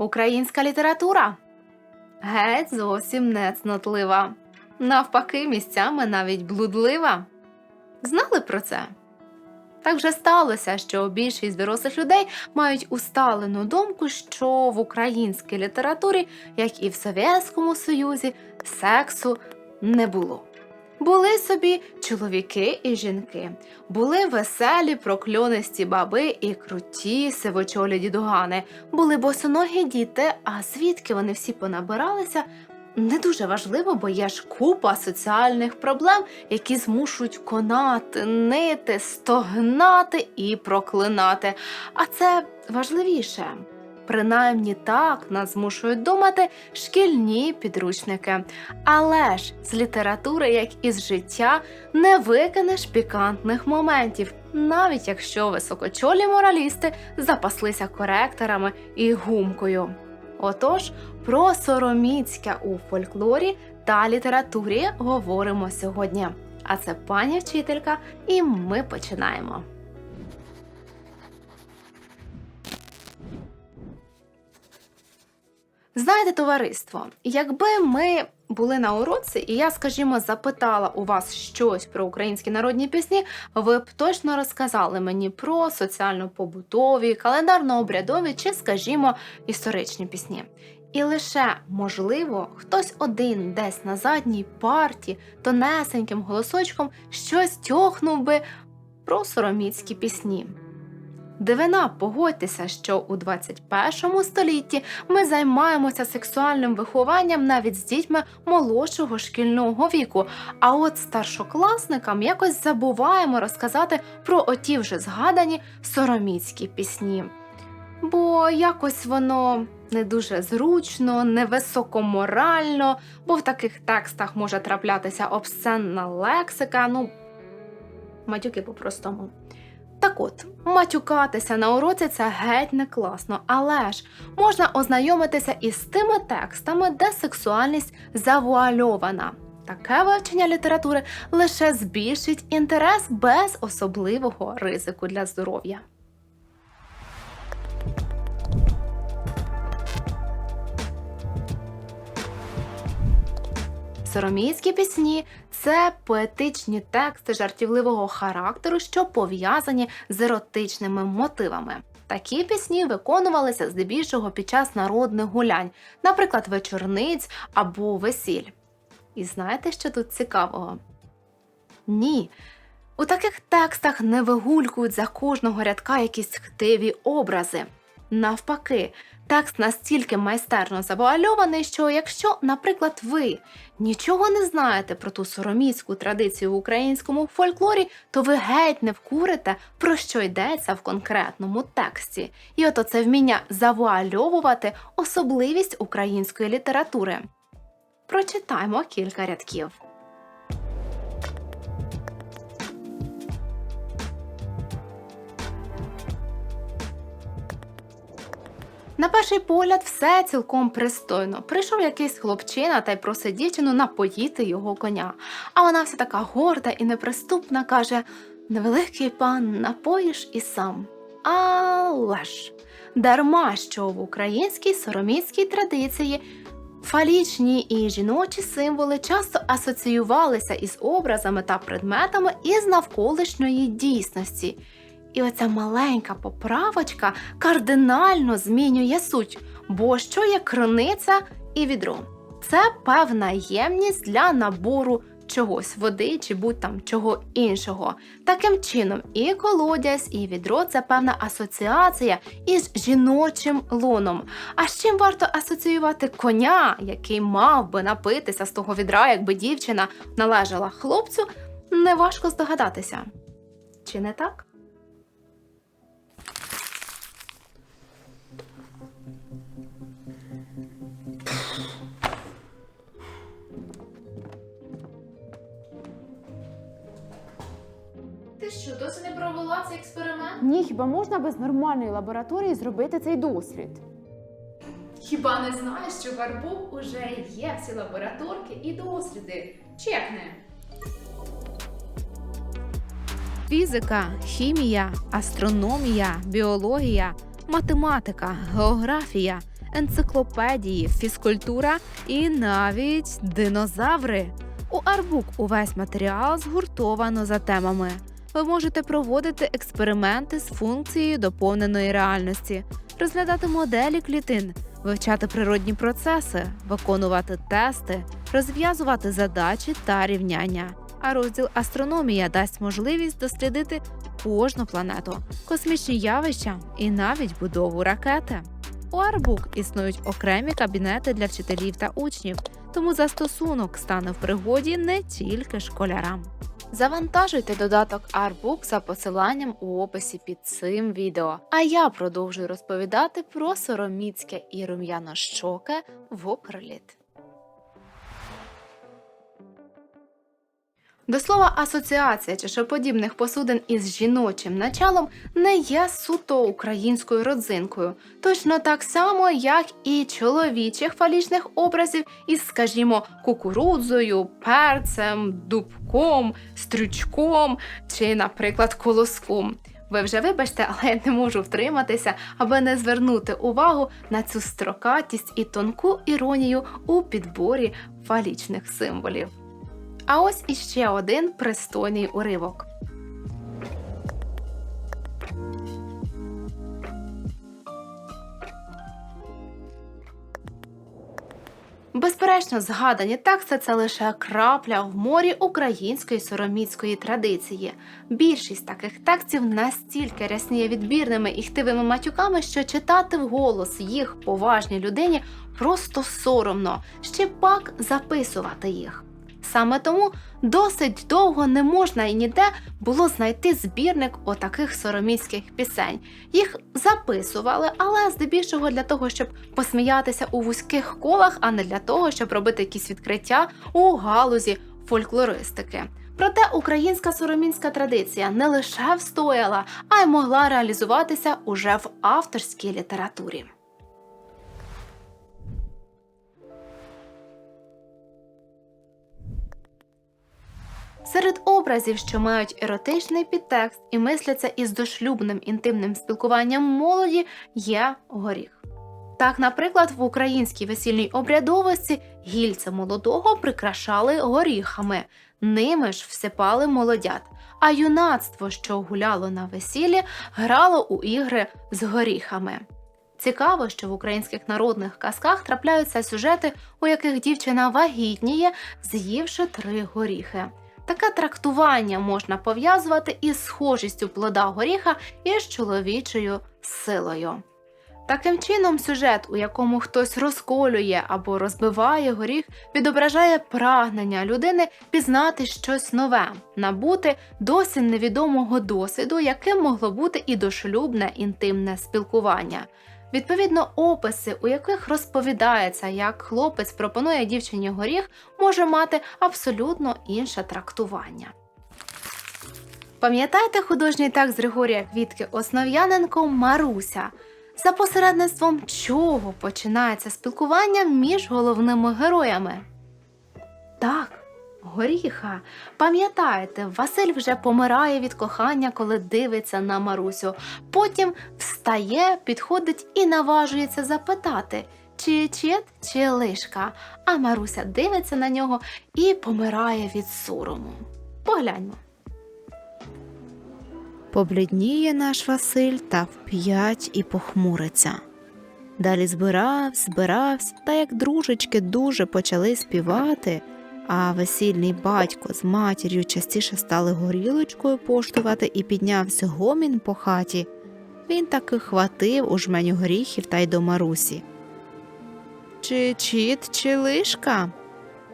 Українська література геть зовсім не цнотлива. Навпаки, місцями навіть блудлива. Знали про це? Так вже сталося, що більшість дорослих людей мають усталену думку, що в українській літературі, як і в Совєтському Союзі, сексу не було. Були собі чоловіки і жінки, були веселі прокльонисті баби і круті сивочолі дідугани, були босоногі діти, а звідки вони всі понабиралися, не дуже важливо, бо є ж купа соціальних проблем, які змушують конати, нити, стогнати і проклинати. А це важливіше. Принаймні так нас змушують думати шкільні підручники. Але ж з літератури, як і з життя, не викинеш пікантних моментів, навіть якщо високочолі моралісти запаслися коректорами і гумкою. Отож, про сороміцьке у фольклорі та літературі говоримо сьогодні. А це пані вчителька, і ми починаємо. Знаєте, товариство, якби ми були на уроці, і я, скажімо, запитала у вас щось про українські народні пісні, ви б точно розказали мені про соціально-побутові, календарно-обрядові чи, скажімо, історичні пісні. І лише, можливо, хтось один десь на задній парті тонесеньким голосочком щось тьохнув би про сороміцькі пісні. Дивина, погодьтеся, що у 21 столітті ми займаємося сексуальним вихованням навіть з дітьми молодшого шкільного віку. А от старшокласникам якось забуваємо розказати про оті вже згадані сороміцькі пісні. Бо якось воно не дуже зручно, невисокоморально, бо в таких текстах може траплятися обсценна лексика, ну матюки по-простому. Так от, матюкатися на уроці це геть не класно, але ж можна ознайомитися із тими текстами, де сексуальність завуальована. Таке вивчення літератури лише збільшить інтерес без особливого ризику для здоров'я. Соромійські пісні це поетичні тексти жартівливого характеру, що пов'язані з еротичними мотивами. Такі пісні виконувалися здебільшого під час народних гулянь, наприклад, вечорниць або весіль. І знаєте, що тут цікавого? Ні. У таких текстах не вигулькують за кожного рядка якісь хтиві образи. Навпаки, текст настільки майстерно завуальований, що якщо, наприклад, ви нічого не знаєте про ту сороміцьку традицію в українському фольклорі, то ви геть не вкурите, про що йдеться в конкретному тексті. І ото це вміння завуальовувати особливість української літератури. Прочитаймо кілька рядків. На перший погляд, все цілком пристойно. Прийшов якийсь хлопчина та й просить дівчину напоїти його коня. А вона вся така горда і неприступна каже: Невеликий пан, напоїш і сам. Але ж дарма що в українській сороміцькій традиції фалічні і жіночі символи часто асоціювалися із образами та предметами із навколишньої дійсності. І оця маленька поправочка кардинально змінює суть, бо що є криниця і відро? Це певна ємність для набору чогось, води чи будь там чого іншого. Таким чином, і колодязь, і відро це певна асоціація із жіночим лоном. А з чим варто асоціювати коня, який мав би напитися з того відра, якби дівчина належала хлопцю, неважко здогадатися. Чи не так? Ти що, досі не провела цей експеримент? Ні, хіба можна без нормальної лабораторії зробити цей дослід? Хіба не знаєш, що в Гарбу уже є всі лабораторки і досліди? Чекне. Фізика, хімія, астрономія, біологія, математика, географія, енциклопедії, фізкультура і навіть динозаври. У Арбук увесь матеріал згуртовано за темами. Ви можете проводити експерименти з функцією доповненої реальності, розглядати моделі клітин, вивчати природні процеси, виконувати тести, розв'язувати задачі та рівняння. А розділ астрономія дасть можливість дослідити кожну планету, космічні явища і навіть будову ракети. У Арбук існують окремі кабінети для вчителів та учнів, тому застосунок стане в пригоді не тільки школярам. Завантажуйте додаток Artbook за посиланням у описі під цим відео. А я продовжую розповідати про сороміцьке і рум'яно-щоке вокрліт. До слова, асоціація чашоподібних посудин із жіночим началом не є суто українською родзинкою, точно так само, як і чоловічих фалічних образів із, скажімо, кукурудзою, перцем, дубком, стрючком чи, наприклад, колоском. Ви вже вибачте, але я не можу втриматися, аби не звернути увагу на цю строкатість і тонку іронію у підборі фалічних символів. А ось іще один пристойний уривок. Безперечно, згадані тексти це лише крапля в морі української сороміцької традиції. Більшість таких текстів настільки рясніє відбірними і хтивими матюками, що читати вголос їх поважній людині просто соромно, ще пак записувати їх. Саме тому досить довго не можна і ніде було знайти збірник отаких сороміцьких пісень. Їх записували, але здебільшого для того, щоб посміятися у вузьких колах, а не для того, щоб робити якісь відкриття у галузі фольклористики. Проте українська соромінська традиція не лише встояла, а й могла реалізуватися уже в авторській літературі. Серед образів, що мають еротичний підтекст і мисляться із дошлюбним інтимним спілкуванням молоді, є горіх. Так, наприклад, в українській весільній обрядовості гільця молодого прикрашали горіхами, ними ж всипали молодят, а юнацтво, що гуляло на весіллі, грало у ігри з горіхами. Цікаво, що в українських народних казках трапляються сюжети, у яких дівчина вагітніє, з'ївши три горіхи. Таке трактування можна пов'язувати із схожістю плода горіха із чоловічою силою. Таким чином, сюжет, у якому хтось розколює або розбиває горіх, відображає прагнення людини пізнати щось нове, набути досі невідомого досвіду, яким могло бути і дошлюбне інтимне спілкування. Відповідно, описи, у яких розповідається, як хлопець пропонує дівчині горіх, може мати абсолютно інше трактування. Пам'ятаєте художній текст Григорія Квітки Основ'яненко Маруся? За посередництвом чого починається спілкування між головними героями? Так, горіха. Пам'ятаєте, Василь вже помирає від кохання, коли дивиться на Марусю. Потім встає, підходить і наважується запитати, чи чет, чи лишка. А Маруся дивиться на нього і помирає від сорому. Погляньмо. Поблідніє наш Василь та вп'ять і похмуриться. Далі збирався, збирався, та як дружечки дуже почали співати, а весільний батько з матір'ю частіше стали горілочкою поштувати і піднявся гомін по хаті. Він таки хватив у жменю горіхів та й до Марусі. Чи чіт, чи лишка?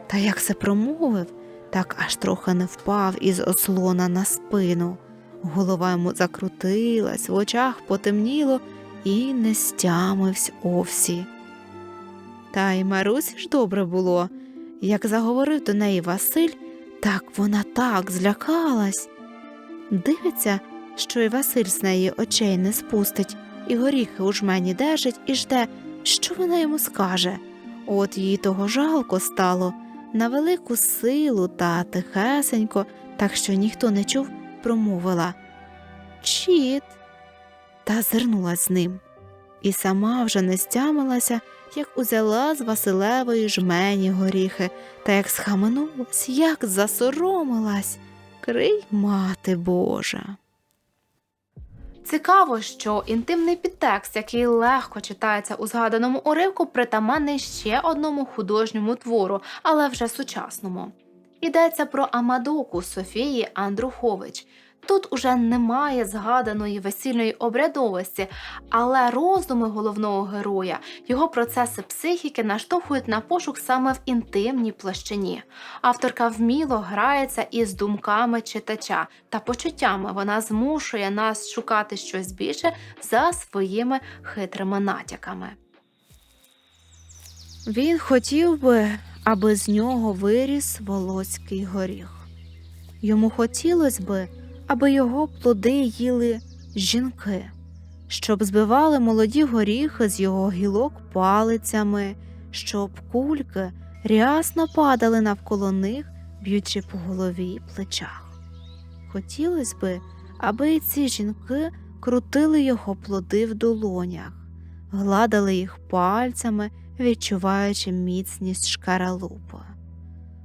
Та як це промовив, так аж трохи не впав із ослона на спину. Голова йому закрутилась, в очах потемніло і не стямився овсі. Та й Марусі ж добре було. Як заговорив до неї Василь, так вона так злякалась. Дивиться, що й Василь з неї очей не спустить, і горіхи у жмені держить і жде, що вона йому скаже. От їй того жалко стало на велику силу та тихесенько, так що ніхто не чув, промовила Чіт. Та зирнулась з ним. і сама вже не стямилася, як узяла з Василевої жмені горіхи, та як схаменулась, як засоромилась. Крий, мати Божа. Цікаво, що інтимний підтекст, який легко читається у згаданому уривку, притаманний ще одному художньому твору, але вже сучасному. Йдеться про Амадоку Софії Андрухович. Тут уже немає згаданої весільної обрядовості, але роздуми головного героя, його процеси психіки наштовхують на пошук саме в інтимній площині. Авторка вміло грається із думками читача та почуттями. Вона змушує нас шукати щось більше за своїми хитрими натяками. Він хотів би, аби з нього виріс волоський горіх. Йому хотілося би, аби його плоди їли жінки, щоб збивали молоді горіхи з його гілок палицями, щоб кульки рясно падали навколо них, б'ючи по голові й плечах. Хотілося би, аби ці жінки крутили його плоди в долонях, гладили їх пальцями відчуваючи міцність шкаралупа.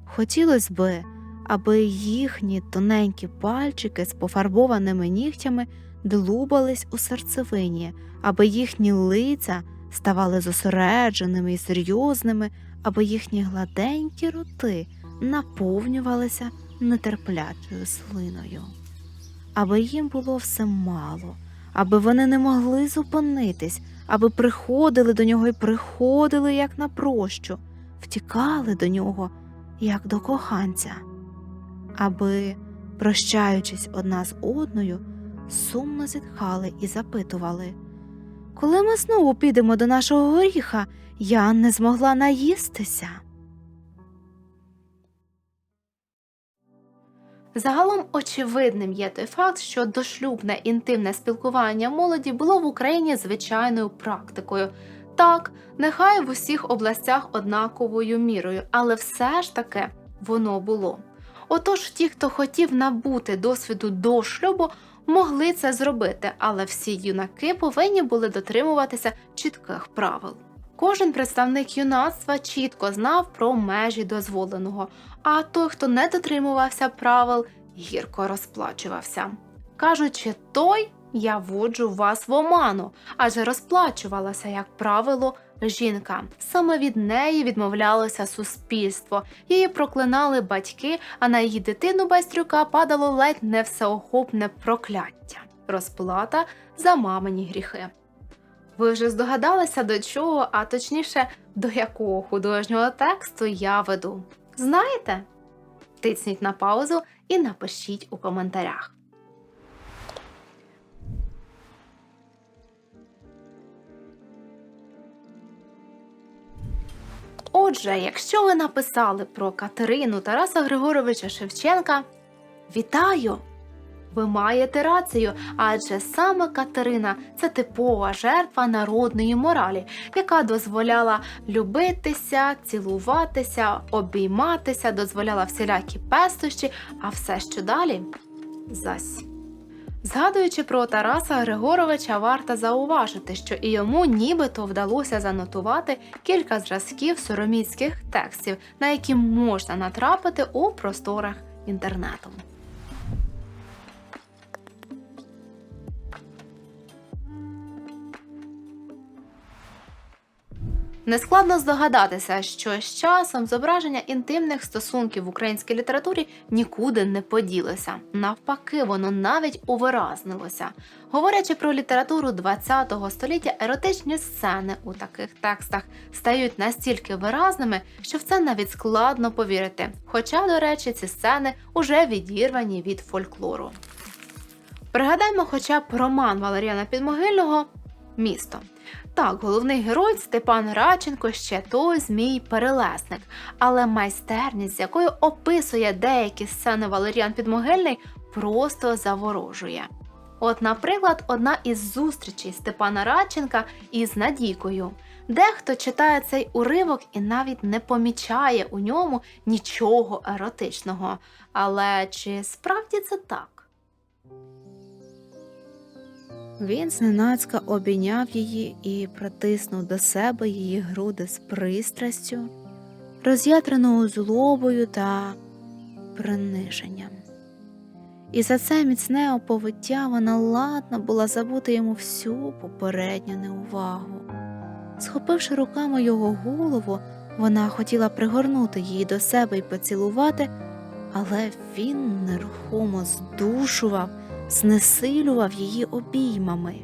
Хотілося би, аби їхні тоненькі пальчики з пофарбованими нігтями длубались у серцевині, аби їхні лиця ставали зосередженими і серйозними, аби їхні гладенькі роти наповнювалися нетерплячою слиною, аби їм було все мало, аби вони не могли зупинитись, аби приходили до нього і приходили, як на прощу, втікали до нього, як до коханця, аби, прощаючись одна з одною, сумно зітхали і запитували Коли ми знову підемо до нашого горіха, я не змогла наїстися. Загалом очевидним є той факт, що дошлюбне інтимне спілкування молоді було в Україні звичайною практикою. Так, нехай в усіх областях однаковою мірою, але все ж таки воно було. Отож, ті, хто хотів набути досвіду до шлюбу, могли це зробити, але всі юнаки повинні були дотримуватися чітких правил. Кожен представник юнацтва чітко знав про межі дозволеного, а той, хто не дотримувався правил, гірко розплачувався. Кажучи, той я воджу вас в оману, адже розплачувалася, як правило, жінка. Саме від неї відмовлялося суспільство, її проклинали батьки, а на її дитину Байстрюка падало ледь не всеохопне прокляття. Розплата за мамині гріхи. Ви вже здогадалися до чого, а точніше, до якого художнього тексту я веду. Знаєте? Тисніть на паузу і напишіть у коментарях. Отже, якщо ви написали про Катерину Тараса Григоровича Шевченка, вітаю! Ви маєте рацію, адже саме Катерина це типова жертва народної моралі, яка дозволяла любитися, цілуватися, обійматися, дозволяла всілякі пестощі, а все що далі зась. Згадуючи про Тараса Григоровича, варто зауважити, що і йому нібито вдалося занотувати кілька зразків сороміцьких текстів, на які можна натрапити у просторах інтернету. Нескладно здогадатися, що з часом зображення інтимних стосунків в українській літературі нікуди не поділося. Навпаки, воно навіть увиразнилося. Говорячи про літературу ХХ століття, еротичні сцени у таких текстах стають настільки виразними, що в це навіть складно повірити. Хоча, до речі, ці сцени уже відірвані від фольклору. Пригадаймо хоча б роман Валеріана Підмогильного Місто. Так, головний герой Степан Радченко ще той змій перелесник, але майстерність, з якою описує деякі сцени Валеріан Підмогильний, просто заворожує. От, наприклад, одна із зустрічей Степана Радченка із Надійкою. Дехто читає цей уривок і навіть не помічає у ньому нічого еротичного. Але чи справді це так? Він зненацька обійняв її і притиснув до себе її груди з пристрастю, роз'ятреною злобою та приниженням. І за це міцне оповиття вона ладна була забути йому всю попередню неувагу. Схопивши руками його голову, вона хотіла пригорнути її до себе і поцілувати, але він нерухомо здушував, знесилював її обіймами.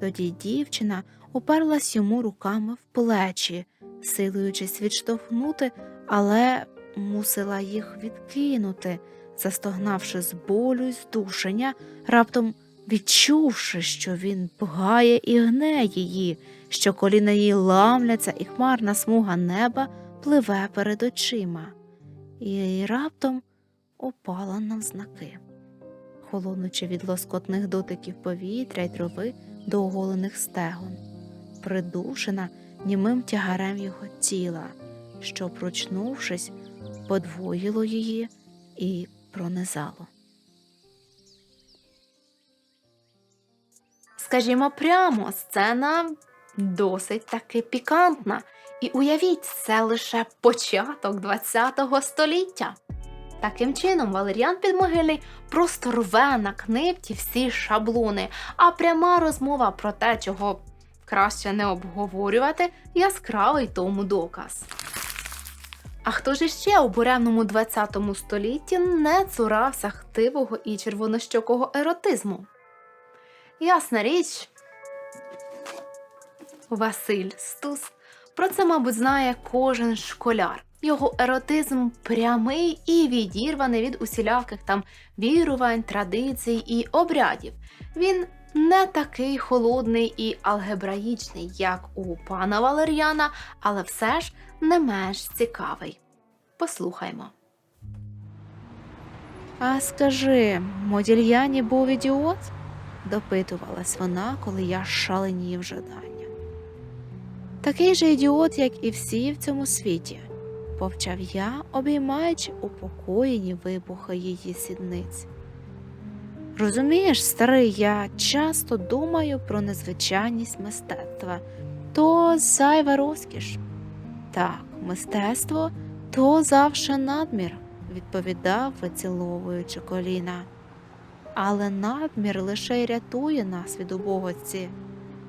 Тоді дівчина уперлась йому руками в плечі, силуючись відштовхнути, але мусила їх відкинути, застогнавши з болю й здушення, раптом відчувши, що він пгає і гне її, що коліна її ламляться, і хмарна смуга неба пливе перед очима, і раптом опала навзнаки, холонучи від лоскотних дотиків повітря й трави до оголених стегон, придушена німим тягарем його тіла, що, прочнувшись, подвоїло її і пронизало. Скажімо прямо, сцена досить таки пікантна. І уявіть, це лише початок ХХ століття. Таким чином, Валеріан Підмогильний просто рве на книпті всі шаблони, а пряма розмова про те, чого краще не обговорювати, яскравий тому доказ. А хто ж іще у буремному ХХ столітті не цурався хтивого і червонощокого еротизму? Ясна річ, Василь Стус. Про це, мабуть, знає кожен школяр. Його еротизм прямий і відірваний від усіляких там вірувань, традицій і обрядів. Він не такий холодний і алгебраїчний, як у пана Валер'яна, але все ж не менш цікавий. Послухаймо. А скажи, Модільяні був ідіот? допитувалась вона, коли я шаленів жадання. Такий же ідіот, як і всі в цьому світі, повчав я, обіймаючи упокоєні вибухи її сідниць. Розумієш, старий, я часто думаю про незвичайність мистецтва, то зайва розкіш. Так, мистецтво то завше надмір, відповідав, виціловуючи коліна. Але надмір лише й рятує нас від убогості.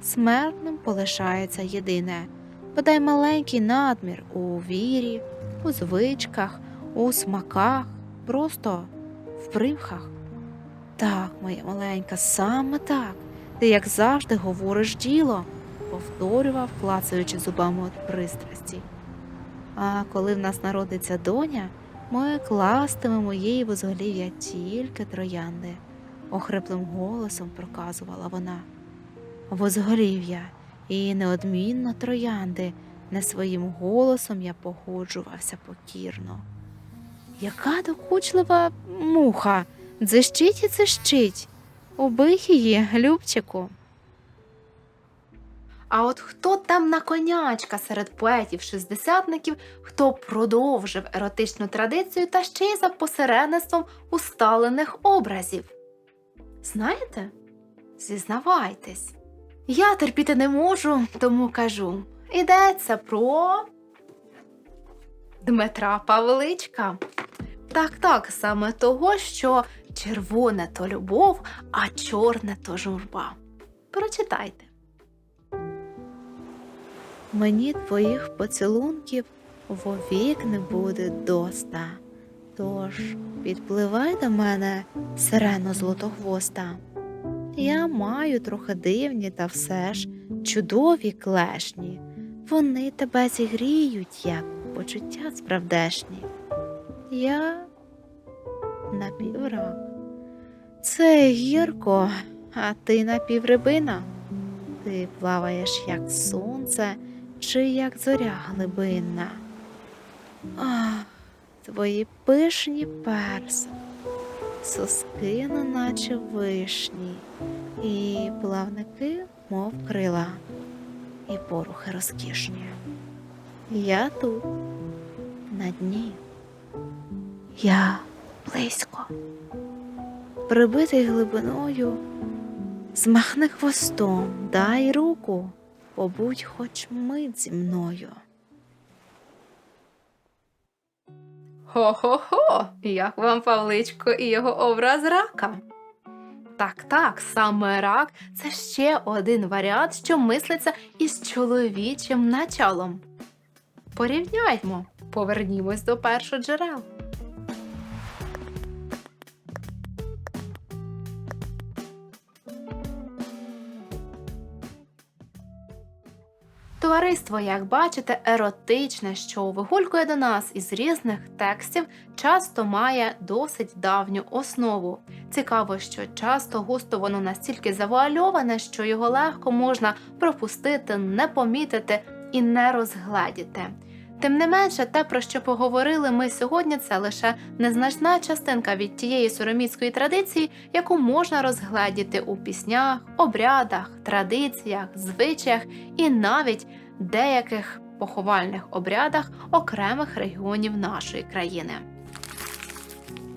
Смертним полишається єдине, бодай маленький надмір у вірі, у звичках, у смаках, просто в примхах. Так, моя маленька, саме так. Ти, як завжди, говориш діло, повторював, клацаючи зубами від пристрасті. А коли в нас народиться доня, ми кластимемо їй в узголів'я тільки троянди, охриплим голосом проказувала вона. Возголів'я і неодмінно троянди, не своїм голосом я погоджувався покірно. Яка докучлива муха, дзищить і дзищить. Убий її, Любчику. А от хто там на конячка серед поетів-шістдесятників, хто продовжив еротичну традицію та ще й за посередництвом усталених образів? Знаєте? Зізнавайтесь. Я терпіти не можу, тому кажу. Йдеться про Дмитра Павличка. Так, так, саме того, що червоне то любов, а чорне то журба. Прочитайте. Мені твоїх поцілунків вовік не буде доста. Тож підпливай до мене, сирено злотохвоста. Я маю трохи дивні та все ж чудові клешні. Вони тебе зігріють, як почуття справдешні. Я напіврак. Це гірко, а ти напіврибина. Ти плаваєш, як сонце, чи як зоря глибинна. Ах, твої пишні перси, соски, наче вишні, і плавники, мов крила, і порухи розкішні. Я тут, на дні, я близько, прибитий глибиною, Змахни хвостом, дай руку, побудь хоч мить зі мною. Хо-хо-хо! Як вам Павличко і його образ рака? Так, так, саме рак це ще один варіант, що мислиться із чоловічим началом. Порівняймо, повернімось до першоджерел. Товариство, як бачите, еротичне, що вигулькує до нас із різних текстів, часто має досить давню основу. Цікаво, що часто густо воно настільки завуальоване, що його легко можна пропустити, не помітити і не розгледіти. Тим не менше, те, про що поговорили ми сьогодні, це лише незначна частинка від тієї сороміцької традиції, яку можна розгледіти у піснях, обрядах, традиціях, звичаях і навіть деяких поховальних обрядах окремих регіонів нашої країни.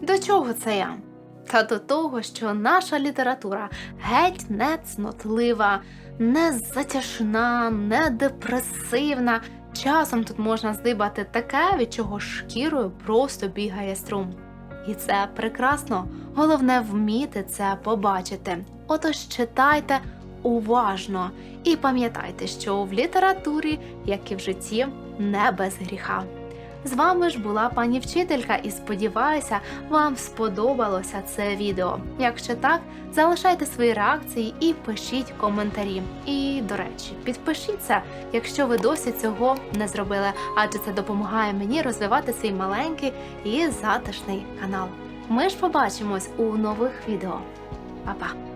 До чого це я? Та до того, що наша література геть не цнотлива, не затяжна, не депресивна. Часом тут можна здибати таке, від чого шкірою просто бігає струм. І це прекрасно. Головне вміти це побачити. Отож читайте уважно і пам'ятайте, що в літературі, як і в житті, не без гріха. З вами ж була пані вчителька, і сподіваюся, вам сподобалося це відео. Якщо так, залишайте свої реакції і пишіть коментарі. І, до речі, підпишіться, якщо ви досі цього не зробили, адже це допомагає мені розвивати свій маленький і затишний канал. Ми ж побачимось у нових відео. Па-па!